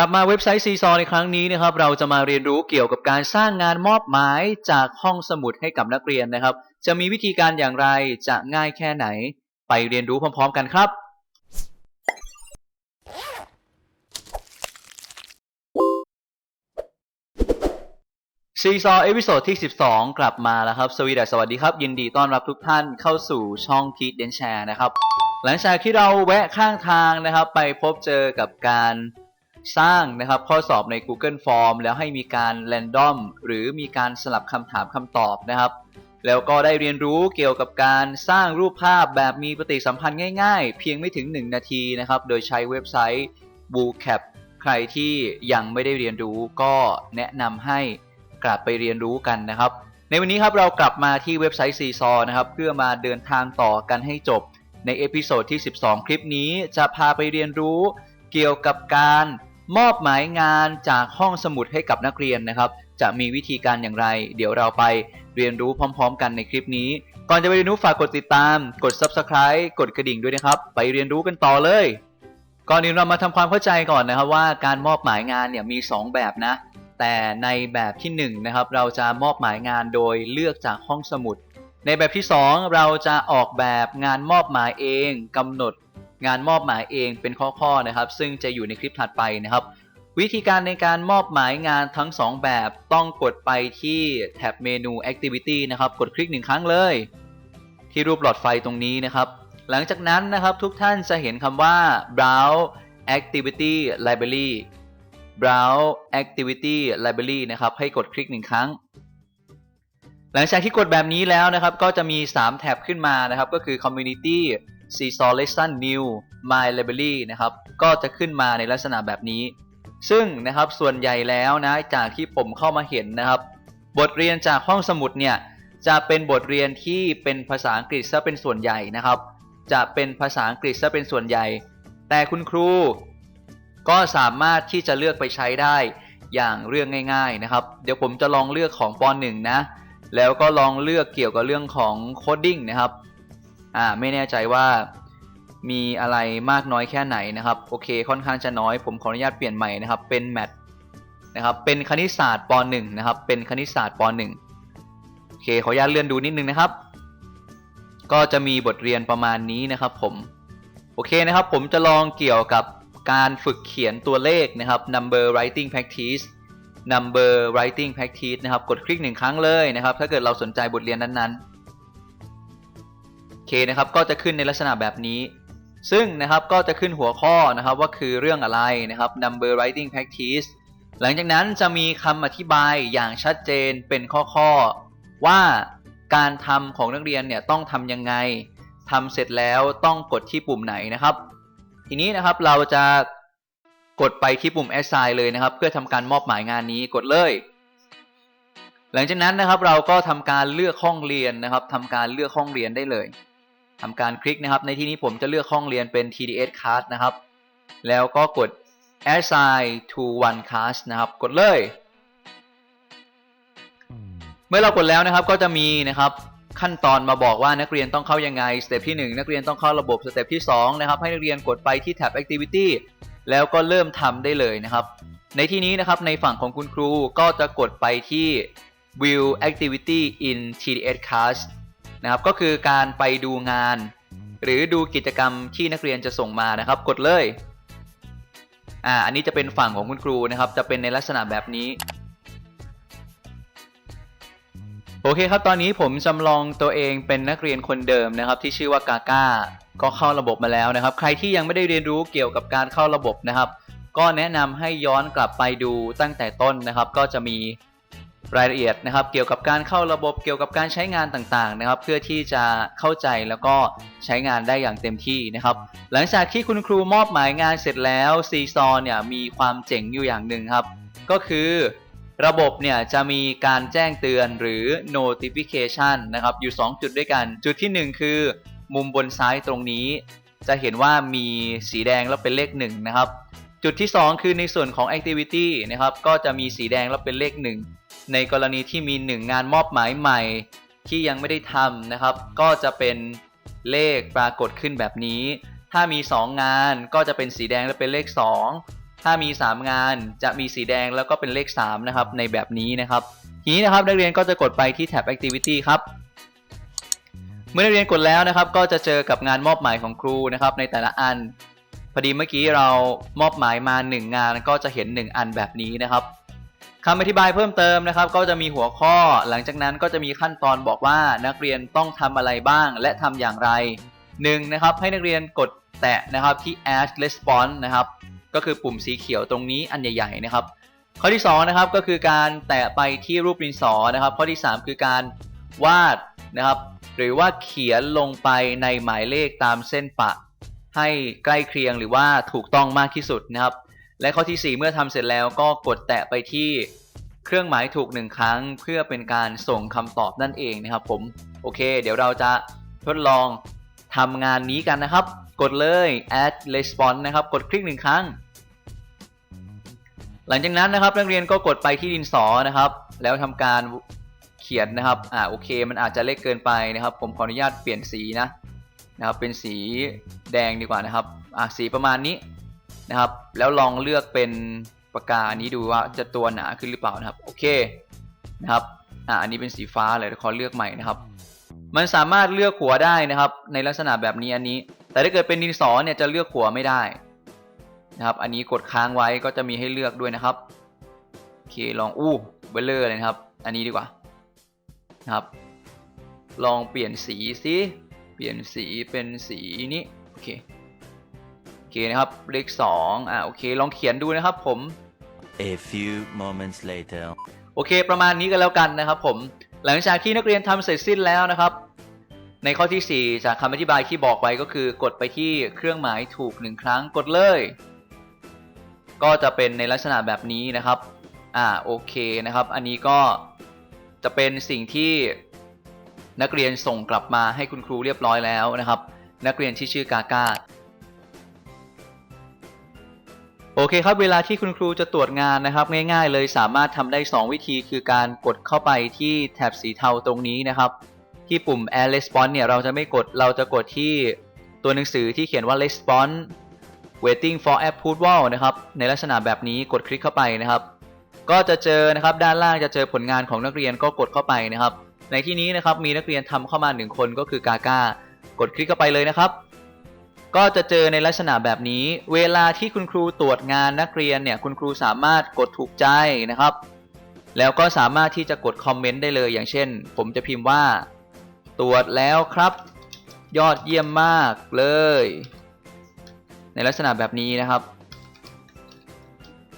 กลับมาเว็บไซต์ซีซอในครั้งนี้นะครับ เราจะมาเรียนรู้เกี่ยวกับการสร้างงานมอบหมายจากห้องสมุดให้กับนักเรียนนะครับ จะมีวิธีการอย่างไรจะง่ายแค่ไหน ไปเรียนรู้พร้อม ๆ กันครับ ซีซอเอพิโซดที่ 12 กลับมาแล้วครับสวีดัสสวัสดีครับ ยินดีต้อนรับทุกท่านเข้าสู่ช่องทีเดนแชร์นะครับ หลังจากที่เราแวะข้างทางนะครับ ไปพบเจอกับการ สร้างนะครับข้อสอบใน Google Form แล้วให้มีการ random หรือมีการสลับคำถามคำตอบนะครับ แล้วก็ได้เรียนรู้เกี่ยวกับการสร้างรูปภาพแบบมีปฏิสัมพันธ์ง่ายๆ เพียงไม่ถึง 1 นาทีนะครับ โดยใช้เว็บไซต์ b o o c a p ใครที่ยังไม่ได้เรียนรู้ก็แนะนำให้กลับไปเรียนรู้กันนะครับ ในวันนี้ครับเรากลับมาที่เว็บไซต์ c ีซอนะครับเพื่อมาเดินทางต่อกันให้จบในเอพิโซดที่ 12 คลิปนี้จะพาไปเรียนรู้เกี่ยวกับการ มอบหมายงานจากห้องสมุดให้กับนักเรียนนะครับ จะมีวิธีการอย่างไร เดี๋ยวเราไปเรียนรู้พร้อม ๆ กันในคลิปนี้ ก่อนจะไปเรียนรู้ฝากกดติดตาม กด Subscribe กดกระดิ่งด้วยนะครับ ไปเรียนรู้กันต่อเลย ก่อนอื่นเรามาทำความเข้าใจก่อนนะครับว่าการมอบหมายงานเนี่ยมี 2 แบบนะ แต่ในแบบที่1นงนะครับเราจะมอบหมายงานโดยเลือกจากห้องสมุด ในแบบที่ 2 เราจะออกแบบงานมอบหมายเองกำหนด งานมอบหมายเองเป็นข้อๆนะครับ ซึ่งจะอยู่ในคลิปถัดไปนะครับ วิธีการในการมอบหมายงานทั้ง 2 แบบต้องกดไปที่แท็บเมนู activity นะครับ กดคลิกหนึ่งครั้งเลย ที่รูปหลอดไฟตรงนี้นะครับ หลังจากนั้นนะครับทุกท่านจะเห็นคำว่า browse activity library browse activity library นะครับ ให้กดคลิกหนึ่งครั้งหลังจากที่กดแบบนี้แล้วนะครับ ก็จะมี 3 แท็บขึ้นมานะครับ ก็คือ community seesaw lesson new my library นะครับ ก็จะขึ้นมาในลักษณะแบบนี้ ซึ่งนะครับส่วนใหญ่แล้วนะจากที่ผมเข้ามาเห็นนะครับ บทเรียนจากห้องสมุดเนี่ยจะเป็นบทเรียนที่เป็นภาษาอังกฤษซะเป็นส่วนใหญ่นะครับ จะเป็นภาษาอังกฤษซะเป็นส่วนใหญ่ แต่คุณครู ก็สามารถที่จะเลือกไปใช้ได้อย่างเรื่องง่ายๆนะครับ เดี๋ยวผมจะลองเลือกของป .1 นะ แล้วก็ลองเลือกเกี่ยวกับเรื่องของโคดดิ้งนะครับ อ่าไม่แน่ใจว่ามีอะไรมากน้อยแค่ไหนนะครับ โอเคค่อนข้างจะน้อย ผมขออนุญาตเปลี่ยนใหม่นะครับ เป็นแมทนะครับ เป็นคณิตศาสตร์ป .1 นะครับ เป็นคณิตศาสตร์ป .1 โอเคขออนุญาตเลื่อนดูนิดนึงนะครับ ก็จะมีบทเรียนประมาณนี้นะครับผม โอเคนะครับ ผมจะลองเกี่ยวกับการฝึกเขียนตัวเลขนะครับ number writing practice number writing practice นะครับ กดคลิกหนึ่งครั้งเลยนะครับ ถ้าเกิดเราสนใจบทเรียนนั้นๆ เคนะครับก็จะขึ้นในลักษณะแบบนี้ ซึ่งนะครับก็จะขึ้นหัวข้อนะครับว่าคือเรื่องอะไรนะครับ number writing practice หลังจากนั้นจะมีคำอธิบายอย่างชัดเจนเป็นข้อๆ ว่าการทำของนักเรียนเนี่ยต้องทำยังไงทำเสร็จแล้วต้องกดที่ปุ่มไหนนะครับ ทีนี้นะครับเราจะกดไปที่ปุ่ม assign เลยนะครับ เพื่อทำการมอบหมายงานนี้กดเลย หลังจากนั้นนะครับเราก็ทำการเลือกห้องเรียนนะครับทำการเลือกห้องเรียนได้เลย ทำการคลิกนะครับ ในที่นี้ผมจะเลือกห้องเรียนเป็น TDS class นะครับ แล้วก็กด assign to one class นะครับ กดเลย เมื่อเรากดแล้วนะครับก็จะมีนะครับขั้นตอนมาบอกว่านักเรียนต้องเข้ายังไง สเต็ปที่ 1 นักเรียนต้องเข้าระบบ สเต็ปที่ 2 นะครับ ให้นักเรียนกดไปที่แท็บ activity แล้วก็เริ่มทำได้เลยนะครับ ในที่นี้นะครับในฝั่งของคุณครูก็จะกดไปที่ view activity in TDS class นะครับก็คือการไปดูงาน หรือดูกิจกรรมที่นักเรียนจะส่งมานะครับ กดเลยอ่าอันนี้จะเป็นฝั่งของคุณครูนะครับ จะเป็นในลักษณะแบบนี้โอเคครับ ตอนนี้ผมจำลองตัวเองเป็นนักเรียนคนเดิมนะครับ ที่ชื่อว่ากาก้าก็เข้าระบบมาแล้วนะครับ ใครที่ยังไม่ได้เรียนรู้เกี่ยวกับการเข้าระบบนะครับ ก็แนะนำให้ย้อนกลับไปดูตั้งแต่ต้นนะครับ ก็จะมี รายละเอียดนะครับ เกี่ยวกับการเข้าระบบเกี่ยวกับการใช้งานต่างๆนะครับ เพื่อที่จะเข้าใจแล้วก็ใช้งานได้อย่างเต็มที่นะครับ หลังจากที่คุณครูมอบหมายงานเสร็จแล้วซีซอเนี่ยมีความเจ๋งอยู่อย่างหนึ่งครับ ก็คือระบบเนี่ยจะมีการแจ้งเตือนหรือ notification นะครับ อยู่ 2 จุดด้วยกัน จุดที่ 1 คือ มุมบนซ้ายตรงนี้ จะเห็นว่ามีสีแดงแล้วเป็นเลข 1 นะครับ จุดที่ 2 คือในส่วนของ activity นะครับ ก็จะมีสีแดงแล้วเป็นเลข 1 ในกรณีที่มี 1 งานมอบหมายใหม่ ที่ยังไม่ได้ทำนะครับ ก็จะเป็นเลขปรากฏขึ้นแบบนี้ ถ้ามี 2 งานก็จะเป็นสีแดงและเป็นเลข 2 ถ้ามี 3 งานจะมีสีแดงแล้วก็เป็นเลข 3 นะครับ ในแบบนี้นะครับ ทีนี้นะครับนักเรียนก็จะกดไปที่แท็บ activity ครับเมื่อนักเรียนกดแล้วนะครับ ก็จะเจอกับงานมอบหมายของครูนะครับ ในแต่ละอัน พอดีเมื่อกี้เรามอบหมายมา 1 งานก็จะเห็น 1 อันแบบนี้นะครับ คำอธิบายเพิ่มเติมนะครับ ก็จะมีหัวข้อ หลังจากนั้นก็จะมีขั้นตอนบอกว่านักเรียนต้องทำอะไรบ้าง และทำอย่างไรหนึ่งนะครับ ให้นักเรียนกดแตะนะครับที่ add response นะครับ ก็คือปุ่มสีเขียวตรงนี้อันใหญ่ๆนะครับ ข้อที่2นะครับก็คือการแตะไปที่รูปดินสอนะครับ ข้อที่ 3 คือการวาดนะครับ หรือว่าเขียนลงไปในหมายเลขตามเส้นปะ ให้ใกล้เคียงหรือว่าถูกต้องมากที่สุดนะครับ และข้อทีสี่ 4 เมื่อทำเสร็จแล้วก็กดแตะไปที่เครื่องหมายถูกหนึ่งครั้ง เพื่อเป็นการส่งคำตอบนั่นเองนะครับผมโอเค เดี๋ยวเราจะทดลองทำงานนี้กันนะครับ กดเลย add response นะครับ กดคลิกหนึ่งครั้ง หลังจากนั้นนะครับนักเรียนก็กดไปที่ดินสอนะครับ แล้วทำการเขียนนะครับอ่าโอเค มันอาจจะเล็กเกินไปนะครับ ผมขออนุญาตเปลี่ยนสีนะนะครับเป็นสีแดงดีกว่านะครับอ่าสีประมาณนี้ นะครับ แล้วลองเลือกเป็นปากกาอันนี้ดูว่าจะตัวหนาขึ้นหรือเปล่านะครับ โอเคนะครับ อ่าอันนี้เป็นสีฟ้าเลยขอเลือกใหม่นะครับ มันสามารถเลือกหัวได้นะครับ ในลักษณะแบบนี้อันนี้ แต่ถ้าเกิดเป็นดินสอเนี่ยจะเลือกหัวไม่ได้นะครับ อันนี้กดค้างไว้ก็จะมีให้เลือกด้วยนะครับโอเคลองอู้เบลเลอร์เลยนะครับ อันนี้ดีกว่านะครับ ลองเปลี่ยนสีสิเปลี่ยนสีเป็นสีนี้โอเค นะครับเลขสองอ่าโอเค ลองเขียนดูนะครับผม A few moments later. โอเค ประมาณนี้กันแล้วกันนะครับผม หลังจากที่นักเรียนทำเสร็จสิ้นแล้วนะครับ ในข้อที่ 4 จากคำอธิบายที่บอกไว้ก็คือกดไปที่เครื่องหมายถูกหนึ่งครั้งกดเลย ก็จะเป็นในลักษณะแบบนี้นะครับ อ่าโอเคนะครับ อันนี้ก็จะเป็นสิ่งที่นักเรียนส่งกลับมาให้คุณครูเรียบร้อยแล้วนะครับ นักเรียนที่ชื่อกาก้า โอเคครับเวลาที่คุณครูจะตรวจงานนะครับ ง่ายๆเลยสามารถทำได้ 2 วิธีคือการกดเข้าไปที่แถบสีเทาตรงนี้นะครับ ที่ปุ่ม add response เนี่ยเราจะไม่กดเราจะกดที่ตัวหนังสือที่เขียนว่า response waiting for approval นะครับในลักษณะแบบนี้กดคลิกเข้าไปนะครับ ก็จะเจอนะครับด้านล่างจะเจอผลงานของนักเรียนก็กดเข้าไปนะครับ ในที่นี้นะครับมีนักเรียนทำเข้ามาหนึ่งคนก็คือกาก้ากดคลิกเข้าไปเลยนะครับ ก็จะเจอในลักษณะแบบนี้ เวลาที่คุณครูตรวจงานนักเรียนเนี่ยคุณครูสามารถกดถูกใจนะครับ แล้วก็สามารถที่จะกดคอมเมนต์ได้เลย อย่างเช่น ผมจะพิมพ์ว่า ตรวจแล้วครับ ยอดเยี่ยมมากเลย ในลักษณะแบบนี้นะครับ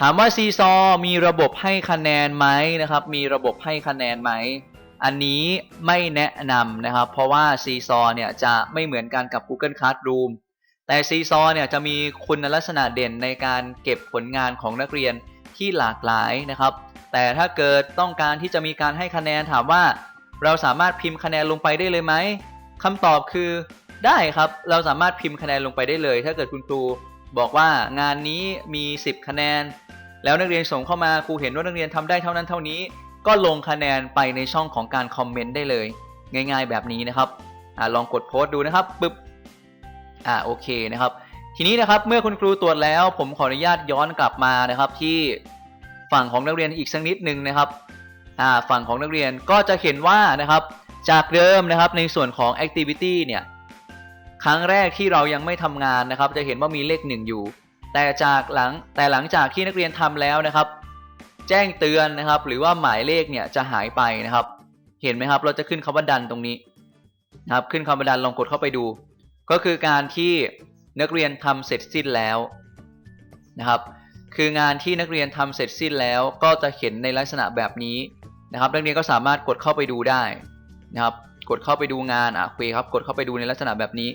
ถามว่าซีซอมีระบบให้คะแนนไหมนะครับ มีระบบให้คะแนนไหมอันนี้ไม่แนะนำนะครับ เพราะว่าซีซอเนี่ยจะไม่เหมือนกันกับ Google Classroom แต่ซีซอเนี่ยจะมีคุณลักษณะเด่นในการเก็บผลงานของนักเรียนที่หลากหลายนะครับ แต่ถ้าเกิดต้องการที่จะมีการให้คะแนนถามว่า เราสามารถพิมพ์คะแนนลงไปได้เลยไหมคำตอบคือได้ครับ เราสามารถพิมพ์คะแนนลงไปได้เลย ถ้าเกิดคุณครูบอกว่างานนี้มี 10 คะแนน แล้วนักเรียนส่งเข้ามาครูเห็นว่านักเรียนทำได้เท่านั้นเท่านี้ ก็ลงคะแนนไปในช่องของการคอมเมนต์ได้เลย ง่าย ๆ แบบนี้นะครับอลองกดโพสต์ดูนะครับปึ๊บ อ่าโอเคนะครับ ทีนี้นะครับเมื่อคุณครูตรวจแล้ว ผมขออนุญาตย้อนกลับมานะครับ ที่ฝั่งของนักเรียนอีกสักนิดหนึ่งนะครับอ่าฝั่งของนักเรียนก็จะเห็นว่านะครับ จากเดิมนะครับในส่วนของ activity เนี่ยครั้งแรกที่เรายังไม่ทำงานนะครับ จะเห็นว่ามีเลขหนึ่งอยู่ แต่จากหลังแต่หลังจากที่นักเรียนทำแล้วนะครับ แจ้งเตือนนะครับ หรือว่าหมายเลขเนี่ยจะหายไปนะครับ เห็นไหมครับ เราจะขึ้นคำว่าดันตรงนี้นะครับ ขึ้นคำว่าดันลองกดเข้าไปดู ก็คือการที่นักเรียนทำเสร็จสิ้นแล้วนะครับ คืองานที่นักเรียนทำเสร็จสิ้นแล้วก็จะเห็นในลักษณะแบบนี้นะครับ นักเรียนก็สามารถกดเข้าไปดูได้นะครับ กดเข้าไปดูงานอะคุยครับ กดเข้าไปดูในลักษณะแบบนี้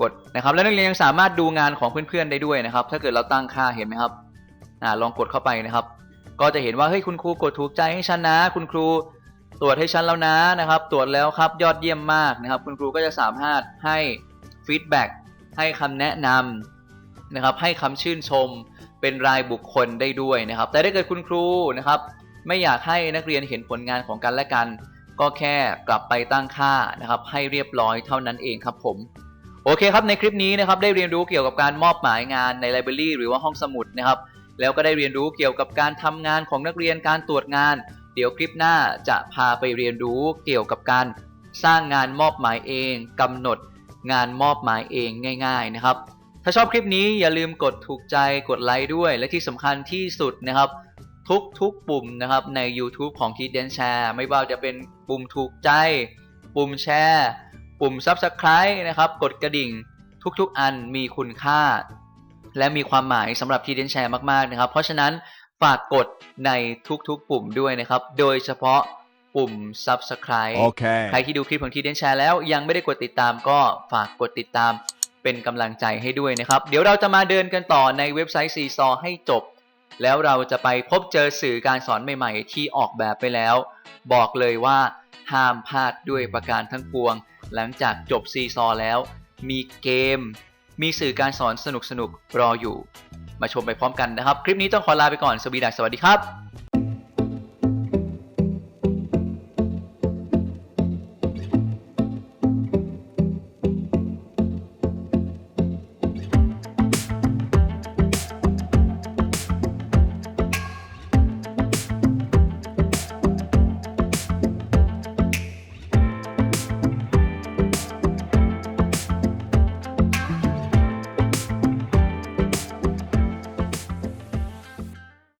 กดนะครับ แล้วนักเรียนยังสามารถดูงานของเพื่อนๆได้ด้วยนะครับ ถ้าเกิดเราตั้งค่าเห็นไหมครับอ่าลองกดเข้าไปนะครับ ก็จะเห็นว่าเฮ้ยคุณครูกดถูกใจให้ฉันนะ คุณครู ตรวจให้ฉันแล้วนะนะครับ ตรวจแล้วครับยอดเยี่ยมมากนะครับ คุณครูก็จะสามารถให้ฟีดแบ็กให้คำแนะนำนะครับ ให้คำชื่นชมเป็นรายบุคคลได้ด้วยนะครับ แต่ถ้าเกิดคุณครูนะครับ ไม่อยากให้นักเรียนเห็นผลงานของกันและกัน ก็แค่กลับไปตั้งค่านะครับ ให้เรียบร้อยเท่านั้นเองครับผมโอเคครับในคลิปนี้นะครับได้เรียนรู้เกี่ยวกับการมอบหมายงานในไลบรารีหรือว่าห้องสมุดนะครับ แล้วก็ได้เรียนรู้เกี่ยวกับการทำงานของนักเรียนการตรวจงาน เดี๋ยวคลิปหน้าจะพาไปเรียนรู้เกี่ยวกับการสร้างงานมอบหมายเองกำหนดงานมอบหมายเองง่าย ๆนะครับ ถ้าชอบคลิปนี้อย่าลืมกดถูกใจกดไลค์ด้วย และที่สำคัญที่สุดนะครับ ทุกทุกปุ่มนะครับใน YouTube ของ k i d e n Share ไม่ว่าจะเป็นปุ่มถูกใจ ปุ่มแชร์ ปุ่ม Subscribe นะครับ กดกระดิ่งทุกๆอันมีคุณค่า และมีความหมายสำหรับ k i d e n Share มากๆนะครับ เพราะฉะนั้น ฝากกดในทุกๆปุ่มด้วยนะครับ โดยเฉพาะปุ่ม Subscribe ใคร Okay. ที่ดูคลิปของทีเดนแชร์แล้ว ยังไม่ได้กดติดตามก็ฝากกดติดตามเป็นกำลังใจให้ด้วยนะครับ เดี๋ยวเราจะมาเดินกันต่อในเว็บไซต์ซีซอให้จบ แล้วเราจะไปพบเจอสื่อการสอนใหม่ๆ ที่ออกแบบไปแล้ว บอกเลยว่าห้ามพลาดด้วยประการทั้งปวง หลังจากจบซีซอแล้ว มีเกม มีสื่อการสอนสนุกๆรออยู่ มาชมไปพร้อมกันนะครับ คลิปนี้ต้องขอลาไปก่อนสวีดัสสวัสดีครับ